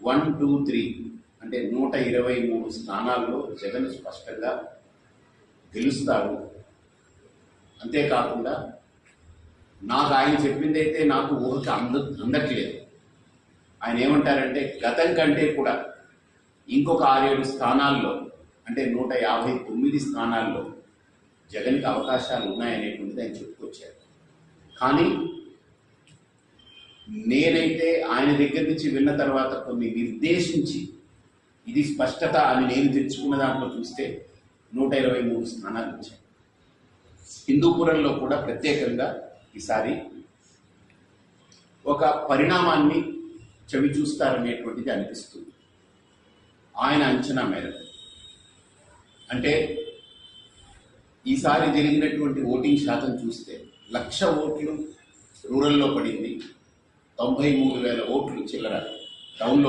One two three అంటే నూట ఇరవై మూడు స్థానాల్లో జగన్ స్పష్టంగా గెలుస్తారు అంతేకాకుండా నాకు ఆయన చెప్పిందైతే నాకు ఊహకి అంద అందట్లేదు. ఆయన ఏమంటారంటే గతం కంటే కూడా ఇంకొక ఆరేడు స్థానాల్లో అంటే నూట యాభై తొమ్మిది స్థానాల్లో జగన్కి అవకాశాలు ఉన్నాయనేటువంటిది ఆయన చెప్పుకొచ్చారు. కానీ నేనైతే ఆయన దగ్గర నుంచి విన్న తర్వాత కొన్ని నిర్దేశించి ఇది స్పష్టత అని నేను తెచ్చుకున్న దాంట్లో చూస్తే నూట ఇరవై మూడు స్థానాలు వచ్చాయి. హిందూపురంలో కూడా ప్రత్యేకంగా ఈసారి ఒక పరిణామాన్ని చవి చూస్తారనేటువంటిది అనిపిస్తుంది. ఆయన అంచనా మేరకు. అంటే ఈసారి జరిగినటువంటి ఓటింగ్ శాతం చూస్తే లక్ష ఓట్లు రూరల్లో పడింది. తొంభై మూడు వేల ఓట్లు చిల్లర టౌన్లో